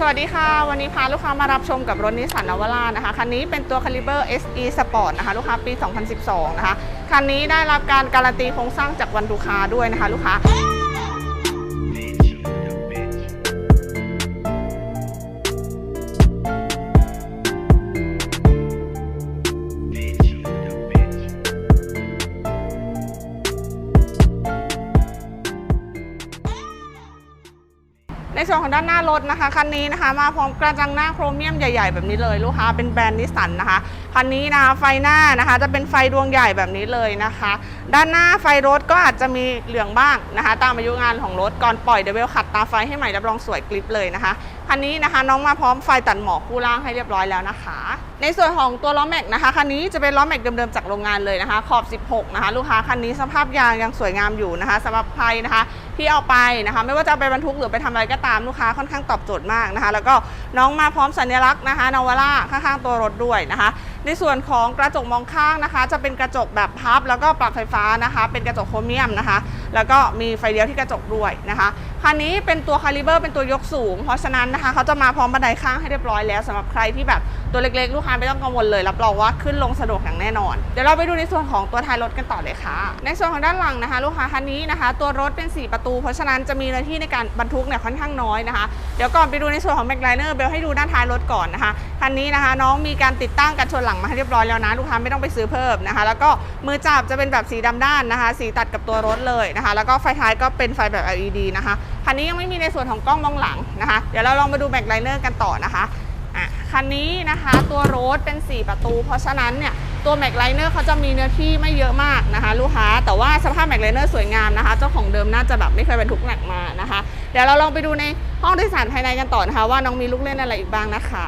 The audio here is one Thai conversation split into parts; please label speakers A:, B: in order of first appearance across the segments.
A: สวัสดีค่ะ วันนี้พาลูกค้ามารับชมกับรถนิสสันนวาร่านะคะ คันนี้เป็นตัว Caliber SE Sport นะคะ ลูกค้าปี 2012 นะคะ คันนี้ได้รับการการันตีโครงสร้างจากวันดูค้าด้วยนะคะ ลูกค้า ในส่วนของด้านหน้ารถนะคะ คันนี้นะคะมาพร้อมกระจังหน้าโครเมียมใหญ่ ๆ แบบนี้เลยลูกค้าเป็นแบรนด์นิสสันนะคะคันนี้นะคะไฟหน้านะคะจะเป็นไฟดวงใหญ่แบบนี้เลยนะคะ ด้านหน้าไฟรถก็อาจจะมีเหลืองบ้างนะคะ ตามอายุงานของรถก่อนปล่อยเดเวลขัดตาไฟให้ใหม่รับรองสวยกลิปเลยนะคะคันนี้นะคะน้องมาพร้อมไฟตัดหมอกคู่ล่างให้เรียบร้อยแล้วนะคะ ในส่วนของตัวล้อแม็กนะคะคันนี้จะเป็นล้อแม็กเดิมๆจากโรงงานเลยนะคะ ขอบ 16 นะคะ ลูกค้าคันนี้สภาพยางยังสวยงามอยู่นะคะสำหรับใครนะคะ ที่เอาไปนะคะ ไม่ว่าจะไปบรรทุกหรือไปทำอะไรก็ตามลูกค้าค่อนข้างตอบโจทย์มากนะคะ แล้วก็น้องมาพร้อมสัญลักษณ์นะคะนาวาร่าข้างๆตัวรถด้วยนะคะ ในส่วนของกระจกมองข้างนะคะ จะเป็นกระจกแบบพับ แล้วก็ปรับไฟฟ้านะคะ เป็นกระจกโครเมียมนะคะ แล้วก็มีไฟเลี้ยวที่กระจกด้วยนะคะคันนี้เป็นตัวคาลิเบอร์เป็นตัวยกสูง เพราะฉะนั้นนะคะเขาจะมาพร้อมบันไดข้างให้เรียบร้อยแล้วสำหรับใครที่แบบตัวเล็กๆ ลูกค้าไม่ต้องกังวลเลยรับรองว่าขึ้นลงสะดวกอย่างแน่นอน เดี๋ยวเราไปดูในส่วนของตัวท้ายรถกันต่อเลยค่ะ ในส่วนของด้านหลังนะคะ ลูกค้าคันนี้นะคะ ตัวรถเป็น 4 ประตู เพราะฉะนั้นจะมีเนื้อที่ในการบรรทุกเนี่ยค่อนข้างน้อยนะคะ เดี๋ยวก่อนไปดูในส่วนของแม็กไลเนอร์เบลให้ดูด้านท้ายรถก่อนนะคะคันนี้นะคะ น้องมีการติดตั้งกันชนหลังมาให้เรียบร้อยแล้วนะลูกค้าไม่ต้องไปซื้อเพิ่มนะคะ แล้วก็มือจับจะเป็นแบบสีดำด้านนะคะ สีตัดกับตัวรถเลยนะคะ แล้วก็ไฟท้ายก็เป็นไฟแบบ LED นะคะคันนี้ยังไม่มีในส่วนของกล้องมองหลังนะคะ เดี๋ยวเราลองมาดูแม็กไลเนอร์กันต่อนะคะอะคันนี้นะคะตัวรถเป็น 4 ประตู เพราะฉะนั้นเนี่ยตัวแม็กไลเนอร์เขาจะมีเนื้อที่ไม่เยอะมากนะคะ ลูกค้าแต่ว่าสภาพแม็กไลเนอร์สวยงามนะคะ เจ้าของเดิมน่าจะแบบไม่เคยบรรทุกหนักมานะคะ เดี๋ยวเราลองไปดูในห้องโดยสารภายในกันต่อนะคะ ว่าน้องมีลูกเล่นอะไรอีกบ้างนะคะ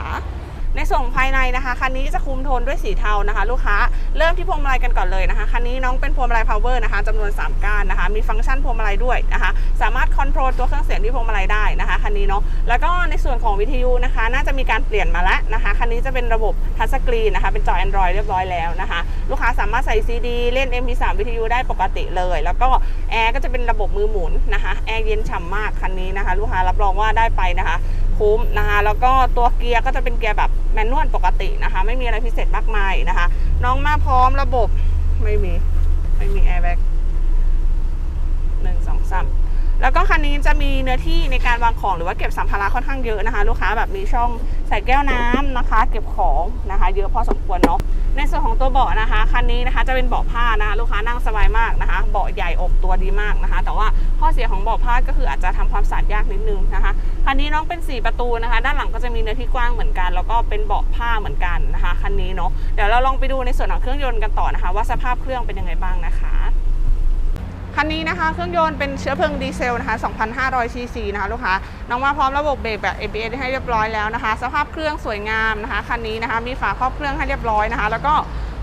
A: ในส่วนของภายในนะคะคันนี้จะคุมโทนด้วยสีเทานะคะ ลูกค้าเริ่มที่พวงมาลัยกันก่อนเลยนะคะคันนี้น้องเป็นพวงมาลัย power นะคะจำนวน 3 ก้านนะคะ มีฟังก์ชันพวงมาลัยด้วยนะคะ สามารถคอนโทรลตัวเครื่องเสียงที่พวงมาลัยได้นะคะคันนี้เนาะแล้วก็ในส่วนของวิทยุนะคะ น่าจะมีการเปลี่ยนมาแล้วนะคะคันนี้จะเป็นระบบทัชสกรีนนะคะเป็นจอ Android เรียบร้อยแล้วนะคะ ลูกค้าสามารถใส่ CD เล่น MP3 วิทยุได้ปกติเลย แล้วก็แอร์ก็จะเป็นระบบมือหมุนนะคะแอร์เย็นฉ่ำมากคันนี้นะคะ ลูกค้ารับรองว่าได้ไปนะคะ คุ้มนะคะ แล้วก็ตัวเกียร์ก็จะเป็นเกียร์แบบแมนนวลปกตินะคะ ไม่มีอะไรพิเศษมากมายนะคะ น้องมาพร้อมระบบไม่มี ไม่มีแอร์แบ็กหนึ่งสองสาม แล้วก็คันนี้จะมีเนื้อที่ในการวางของหรือว่าเก็บสัมภาระค่อนข้างเยอะนะคะ ลูกค้าแบบมีช่องใส่แก้วน้ำนะคะ เก็บของนะคะ เยอะพอสมควรเนาะในส่วนของตัวเบาะนะคะคันนี้นะคะจะเป็นเบาะผ้านะคะลูกค้านั่งสบายมากนะคะ เบาะใหญ่อกตัวดีมากนะคะ แต่ว่าข้อเสียของเบาะผ้าก็คืออาจจะทำความสะอาดยากนิดนึงนะคะคันนี้น้องเป็น 4 ประตูนะคะ ด้านหลังก็จะมีเนื้อที่กว้างเหมือนกัน แล้วก็เป็นเบาะผ้าเหมือนกันนะคะคันนี้เนาะเดี๋ยวเราลองไปดูในส่วนของเครื่องยนต์กันต่อนะคะ ว่าสภาพเครื่องเป็นยังไงบ้างนะคะ คันนี้นะคะเครื่องยนต์เป็นเชื้อเพลิงดีเซลนะคะ 2,500 ซีซีนะคะลูกค้า น้องมาพร้อมระบบเบรกแบบ ABS ให้เรียบร้อยแล้วนะคะ สภาพเครื่องสวยงามนะคะ คันนี้นะคะ มีฝาครอบเครื่องให้เรียบร้อยนะคะ แล้วก็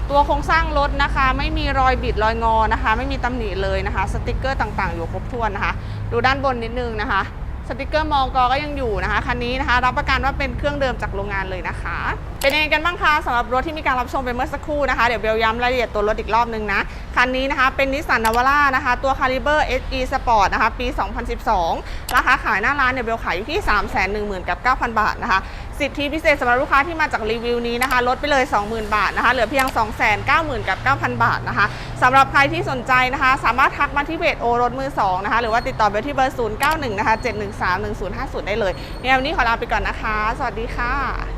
A: ตัวโครงสร้างรถนะคะ ไม่มีรอยบิดรอยงอนะคะ ไม่มีตำหนิเลยนะคะ สติกเกอร์ต่างๆ อยู่ครบถ้วนนะคะ ดูด้านบนนิดนึงนะคะ สติกเกอร์มองกอก็ยังอยู่นะคะคันนี้นะคะ รับประกันว่าเป็นเครื่องเดิมจากโรงงานเลยนะคะ เป็นยังไงกันบ้างคะสำหรับรถที่มีการรับชมไปเมื่อสักครู่นะคะ เดี๋ยวเบลย้ำรายละเอียดตัวรถอีกรอบนึงนะคันนี้นะคะเป็นนิสสันนาวาร่านะคะ ตัว Caliber SE Sport นะคะ ปี 2012 ราคาขายหน้าร้านเนี่ยเบลขายอยู่ที่ 3 1 0 0 0 0กับ9,000 บาทนะคะ สิทธิพิเศษสำหรับลูกค้าที่มาจากรีวิวนี้นะคะ ลดไปเลย 20,000 บาทนะคะ เหลือเพียง 290,000 กับ 9,000 บาทนะคะสำหรับใครที่สนใจนะคะ สามารถทักมาที่เวทโอรถมือ2นะคะ หรือว่าติดต่อเบลที่เบอร์ 091 นะคะ 713 1050 ได้เลยเนี่ยวันนี้ขอลาไปก่อนนะคะ สวัสดีค่ะ